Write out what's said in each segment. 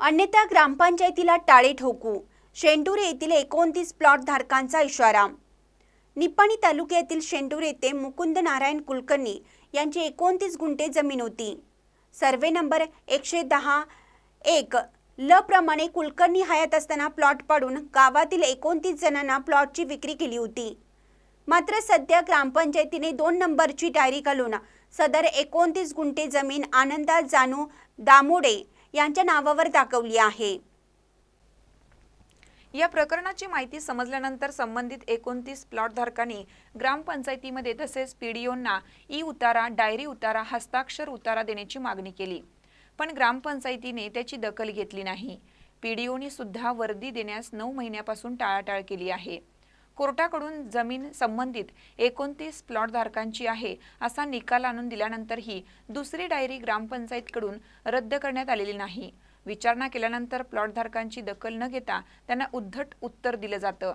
अन्यथा ग्रामपंचायतीला टाळे ठोकू. शेंडूर येथील एकोणतीस प्लॉट धारकांचा इशारा. निप्पाणी तालुक्यातील शेंडूर येथे मुकुंद नारायण कुलकर्णी यांची एकोणतीस गुंठे जमीन होती. सर्वे नंबर एकशे दहा एक ल प्रमाणे कुलकर्णी हयात असताना प्लॉट पाडून गावातील एकोणतीस जणांना प्लॉटची विक्री केली होती. मात्र सध्या ग्रामपंचायतीने दोन नंबरची डायरी घालून सदर एकोणतीस गुंठे जमीन आनंदा जानू दामोडे यांच्या नावावर दाखवली आहे. या प्रकरणाची माहिती समजल्यानंतर संबंधित एकोणतीस प्लॉटधारकांनी ग्रामपंचायतीमध्ये तसेच पीडीओंना ई उतारा डायरी उतारा हस्ताक्षर उतारा देण्याची मागणी केली. पण ग्रामपंचायतीने त्याची दखल घेतली नाही. पीडीओनी सुद्धा वर्दी देण्यास नऊ महिन्यापासून टाळाटाळ केली आहे. कोर्टाकडून जमीन संबंधित एकोणतीस प्लॉटधारकांची आहे असा निकाल आणून दिल्यानंतरही दुसरी डायरी ग्रामपंचायतकडून रद्द करण्यात आलेली नाही. विचारणा केल्यानंतर प्लॉटधारकांची दखल न घेता त्यांना उद्धट उत्तर दिलं जातं.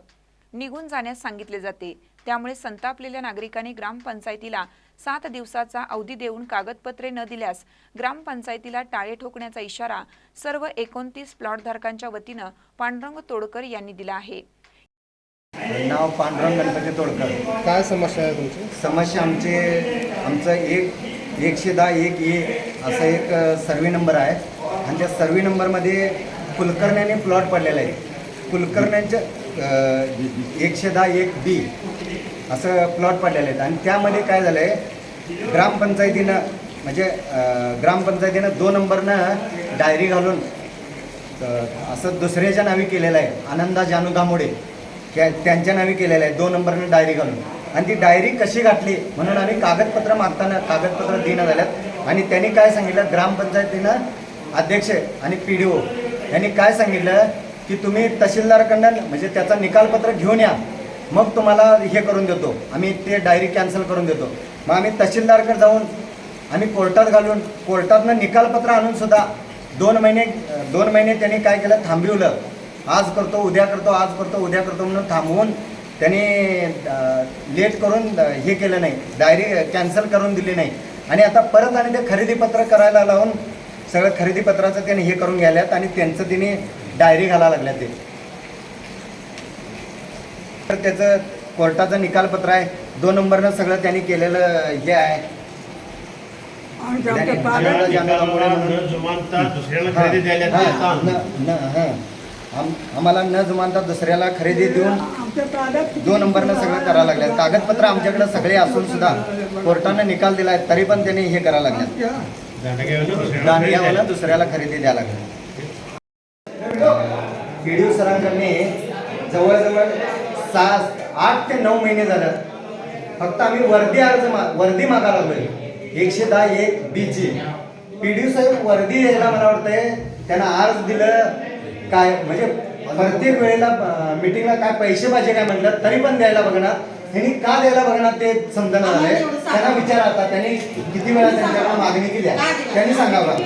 निघून जाण्यास सांगितले जाते. त्यामुळे संतापलेल्या नागरिकांनी ग्रामपंचायतीला सात दिवसाचा अवधी देऊन कागदपत्रे न दिल्यास ग्रामपंचायतीला टाळे ठोकण्याचा इशारा सर्व एकोणतीस प्लॉटधारकांच्या वतीनं पांडुरंग तोडकर यांनी दिला आहे. नाव पांडुरंग गणपती तोडकर. काय समस्या आहे तुमची? समस्या आमचे आमचं एक एकशे दहा एक ए असा एक सर्वे नंबर आहे. आणि त्या सर्वे नंबरमध्ये कुलकर्ण्याने प्लॉट पडलेला आहे. कुलकर्ण्यांचं अं, एकशे दहा एक बी असं प्लॉट पडलेलं आहेत. आणि त्यामध्ये काय झालं आहे ग्रामपंचायतीनं म्हणजे ग्रामपंचायतीनं दोन नंबरनं डायरी घालून असं दुसऱ्याच्या नावी केलेलं आहे. आनंदा जानू दामोडे. त्या त्यांच्या नावी केलेलं आहे दोन नंबरनं डायरी घालून. आणि ती डायरी कशी घातली? म्हणून आम्ही कागदपत्र मागताना कागदपत्र देणं झाल्यात. आणि त्यांनी काय सांगितलं? ग्रामपंचायतीनं अध्यक्ष आणि पी डी ओ यांनी काय सांगितलं? की तुम्ही तहसीलदारकडनं म्हणजे त्याचा निकालपत्र घेऊन या. मग तुम्हाला हे करून देतो. आम्ही ते डायरी कॅन्सल करून देतो. मग आम्ही तहसीलदारकडे जाऊन आम्ही कोर्टात घालून कोर्टातनं निकालपत्र आणून सुद्धा दोन महिने दोन महिने त्यांनी काय केलं? थांबविलं. आज करतो उद्या करतो आज करतो उद्या करतो म्हणून थांबवून त्यांनी लेट करून हे केलं नाही. डायरी कॅन्सल करून दिली नाही. आणि आता परत आणि ते खरेदीपत्र करायला लावून सगळं खरेदीपत्राचं त्यांनी हे करून घ्यायल्यात आणि त्यांचं तिने डायरी घालायला लागल्यात ते. तर त्याचं कोर्टाचं निकालपत्र आहे. दोन नंबरनं सगळं त्यांनी केलेलं हे आहे. दुसऱ्याला हा, खरेदी द्यायला. आम- आम्हाला न जुमानता दुसऱ्याला खरेदी देऊन दोन नंबरनं सगळं करायला लागल्यात. कागदपत्र आमच्याकडे सगळे असून सुद्धा कोर्टानं निकाल दिलाय तरी पण त्यांनी हे करायला लागलं दांडग्यावरनं दुसऱ्याला खरेदी द्यायला. दुसऱ्याला खरेदी व्हिडिओ सरांकडे जवळजवळ सहा आठ ते नऊ महिने झालं. फक्त आम्ही वर्दी अर्ज मा वर्दी मागायला लागलोय. एकशे दहा एक बी ची. पी डी साहेब वर्दी यायला मला वाटतंय त्यांना अर्ज दिलं काय म्हणजे प्रत्येक वेळेला मिटिंगला काय पैसे पाहिजे काय म्हटलं तरी पण द्यायला बघणार. त्यांनी का द्यायला बघणार ते समजणं झालंय. त्यांना विचारा आता त्यांनी किती वेळा त्यांच्याकडे मागणी केली आहे? त्यांनी सांगावं.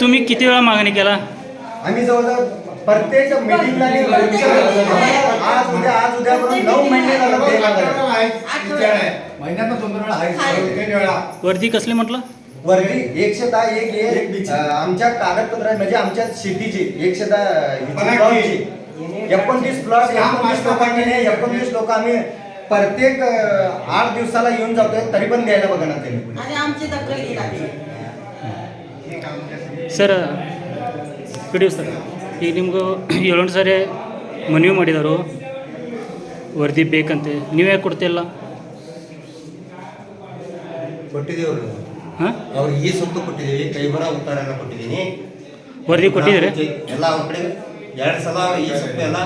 तुम्ही किती वेळा मागणी केला? आम्ही जवळजवळ प्रत्येक मिटिंगला आज उद्या आज उद्या करून नऊ महिने झालं. महिन्यात दोन वेळा. वर्दी कसली म्हटलं? वर्गी एकशे दहा एक एक अं, आमच्या कागदपत्र म्हणजे आमच्या शेतीची एकशे दहा हिची प्लॉटची एकोणतीस प्लॉट एकोणतीस लोकांनी नाही, एकोणतीस लोक आम्ही प्रत्येक अं, आठ दिवसाला येऊन जातोय तरी पण द्यायला बघणार त्यांनी आणि आमची दखल घेतली ಸರ್ ಪಿಡಿಯು ಸರ್ ಈಗ ನಿಮ್ಗೆ ಏಳೊಂದು ಸಾರಿ ಮನವಿ ಮಾಡಿದರು ವರದಿ ಬೇಕಂತೆ ನೀವು ಯಾಕೆ ಕೊಡ್ತಿಲ್ಲ ಕೊಟ್ಟಿದ್ದೀವ್ರಿ ಹಾಂ ಅವ್ರಿಗೆ ಈ ಸುತ್ತು ಕೊಟ್ಟಿದ್ದೀವಿ ಕೈ ಬರ ಉತ್ತರ ಎಲ್ಲ ಕೊಟ್ಟಿದ್ದೀನಿ ವರದಿ ಕೊಟ್ಟಿದ್ದೀರಿ ಎಲ್ಲ ಅವ್ರ ಕಡೆ ಎರಡು ಸಲ ಈ ಸೊಪ್ಪು ಎಲ್ಲ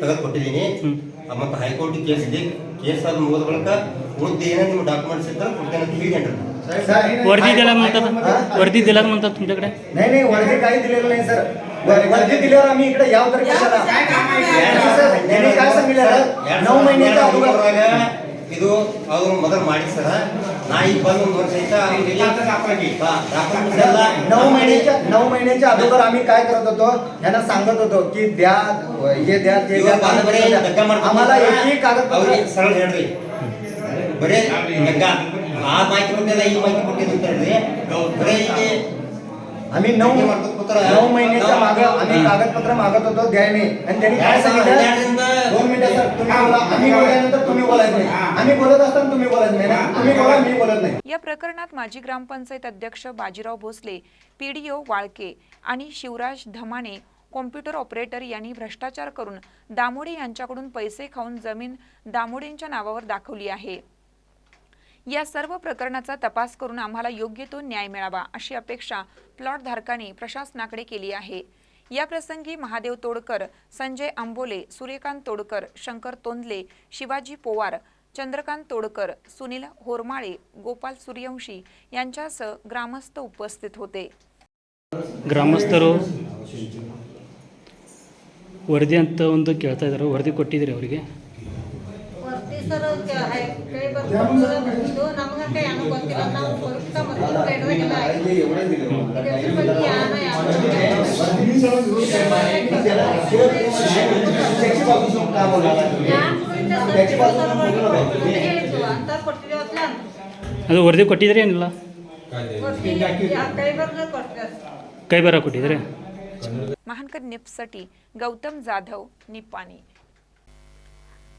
ತೆಗೆದು ಕೊಟ್ಟಿದ್ದೀನಿ ಹ್ಮ್. ಮತ್ತು ಹೈಕೋರ್ಟ್ ಕೇಸ್ ಇದೆ ಕೇಸ್ ಅದು ಮುಗಿದ ಬಳಿಕ ಉಳಿದ ಏನೇನು ನಿಮ್ಮ ಡಾಕ್ಯುಮೆಂಟ್ಸ್ ಇದ್ದರೆ ಕೊಡ್ತೇನೆ ಅಂತ ಹೇಳಿದ್ದೇನೆ वर्दी दिला म्हणतात वर्दी दिला म्हणतात तुमच्याकडे नाही नाही वर्दी काही दिलेलं नाही सर वर- वर्दी दिल्यावर आम्ही इकडे याव तर कशाला सर, त्यांनी काय सांगितलं नऊ महिन्याच्या अगोदर ಇದು ಅವ್ರು ಮೊದಲು ಮಾಡಿ ಸರ ನಾ ಈಗ ಬಂದು ಒಂದು ವರ್ಷ ಆಯ್ತಾ ಡಾಕ್ಯುಮೆಂಟ್ಸ್ ಎಲ್ಲ नऊ महिन्याच्या नऊ महिन्याच्या अगोदर आम्ही काय करत होतो यांना सांगत होतो की द्या हे द्या ते द्या ಇವಾಗ ಬಂದು ಬರೀ कागदपत्र ಧಕ್ಕ द्या. ಮಾಡ್ಕೊಂಡು आम्हाला एकही कागदपत्र ಅವ್ರಿಗೆ ಸರಳ ಹೇಳ್ರಿ ಬರೇ ಧಕ್ಕ ಆ ಮಾಹಿತಿ ಕೊಟ್ಟಿಲ್ಲ ಈ ಮಾಹಿತಿ ಕೊಟ್ಟಿದ್ದು ಅಂತ ಹೇಳ್ರಿ ಬರೇ ಇಲ್ಲಿ आम्ही नऊ. नऊ महिन्याच्या मागं आम्ही. कागदपत्र मागत होतो द्यायने. आणि त्यांनी काय सांगितलं? दोन मिनिटं सर तुम्ही बोला. आम्ही बोलल्यानंतर तुम्ही बोलायचं नाही. आम्ही बोलत असताना तुम्ही बोलायचं नाही ना? तुम्ही बोला मी बोलत नाही. या प्रकरणात माजी ग्रामपंचायत अध्यक्ष बाजीराव भोसले पीडीओ वाळके आणि शिवराज धमाने कॉम्प्युटर ऑपरेटर यांनी भ्रष्टाचार करून दामोडे यांच्याकडून पैसे खाऊन जमीन दामोडेंच्या नावावर दाखवली आहे. या सर्व प्रकरणाचा तपास करून आम्हाला योग्य तो न्याय मिळावा अशी अपेक्षा प्लॉट धारकांनी प्रशासनाकडे केली आहे या प्रसंगी महादेव तोडकर संजय आंबोले सूर्यकांत तोडकर शंकर तोंदले शिवाजी पोवार चंद्रकांत तोडकर सुनील होरमाळे गोपाल सूर्यवंशी यांच्यासह ग्रामस्थ उपस्थित होते ಗ್ರಾಮಸ್ಥರು ವರದಿ ಅಂತ ಒಂದು ಕೇಳ್ತಾ ಇದ್ದಾರೆ ವರದಿ ಕೊಟ್ಟಿದ್ದೀರಿ ಅವರಿಗೆ ವರದಿ ಸರ್ ಕೈ ಬರ್ಕೊಂಡು ನಮ್ಗಂಟ ಏನೂ ಗೊತ್ತಿಲ್ಲ ನಾವು ಕೊಡ್ತಾ ಮೊದಲು ಬೇಡವಾಗಿಲ್ಲ ಇದ್ರ ಬಗ್ಗೆ ಯಾನ त्याची बाजू घेऊन का बोलायला? त्याची बाजू घेऊन बोलू नका. ಹೇಳಿದ್ವು ಅಂತ ಕೊಟ್ಟಿದ್ದೇವತ್ಲ ಅಂತ ಅದು ವರದಿ ಕೊಟ್ಟಿದ್ದೀರಿ ಏನಿಲ್ಲ ವರದಿ ಕೈ ಬರ್ದು ಕೊಟ್ಟಿದ್ದಾರೆ ಕೈ ಬರ ಕೊಟ್ಟಿದ್ದೀರಿ महानकर निप्ससाठी गौतम जाधव निप्पाणी